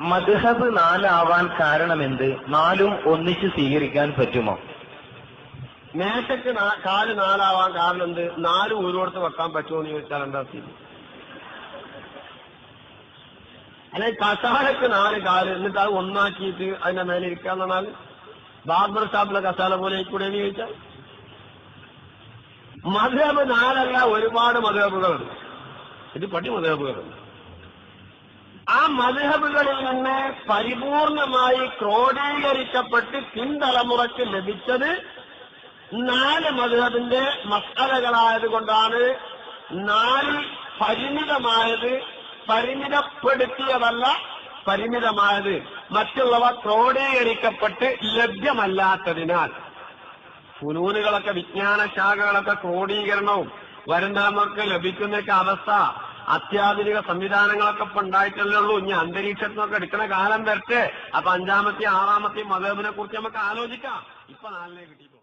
മദ്ഹബ് നാലാവാൻ കാരണമെന്ത്? നാലും ഒന്നിച്ച് സ്വീകരിക്കാൻ പറ്റുമോ? മേശക്ക് കാൽ നാലാവാൻ കാരണം എന്ത് നാലും ഓരോടത്ത് വെക്കാൻ പറ്റുമോ എന്ന് ചോദിച്ചാൽ എന്താ സ്ഥിതി? അല്ലെ കസാലക്ക് നാല് കാൽ എന്നിട്ട് അത് ഒന്നാക്കിയിട്ട് അതിന്റെ മേലെ എന്ന് പറഞ്ഞാൽ ബാർബർ ഷാപ്പിലെ കസാല പോലെ കൂടെ എന്ന് ചോദിച്ചാൽ? മധുഹബ് നാലല്ല ഒരുപാട് മധുഹബുകളുണ്ട് ഇത് പട്ടി മധുഹബുകളുണ്ട് ആ മധുഹബുകളിൽ നിന്ന് പരിപൂർണമായി ക്രോഡീകരിക്കപ്പെട്ട് പിൻതലമുറയ്ക്ക് ലഭിച്ചത് നാല് മധുഹബിന്റെ മസാലകളായതുകൊണ്ടാണ്. നാല് പരിമിതമായത് പരിമിതപ്പെടുത്തിയതല്ല പരിമിതമായത്. മറ്റുള്ളവ ക്രോഡീകരിക്കപ്പെട്ട് ലഭ്യമല്ലാത്തതിനാൽ. ഫുനൂനുകളൊക്കെ വിജ്ഞാന ശാഖകളൊക്കെ ക്രോഡീകരണവും വരും തലമുറയ്ക്ക് ലഭിക്കുന്നൊക്കെ അവസ്ഥ. അത്യാധുനിക സംവിധാനങ്ങളൊക്കെ ഇപ്പൊ ഉണ്ടായിട്ടല്ലേ ഉള്ളൂ. ഇനി അന്തരീക്ഷത്തിൽ നിന്നൊക്കെ എടുക്കുന്ന കാലം വരട്ടെ. അപ്പൊ അഞ്ചാമത്തെയും ആറാമത്തെയും മതേബിനെ കുറിച്ച് നമുക്ക് ആലോചിക്കാം. ഇപ്പൊ നാലിനെ കിട്ടിയിട്ടുള്ളൂ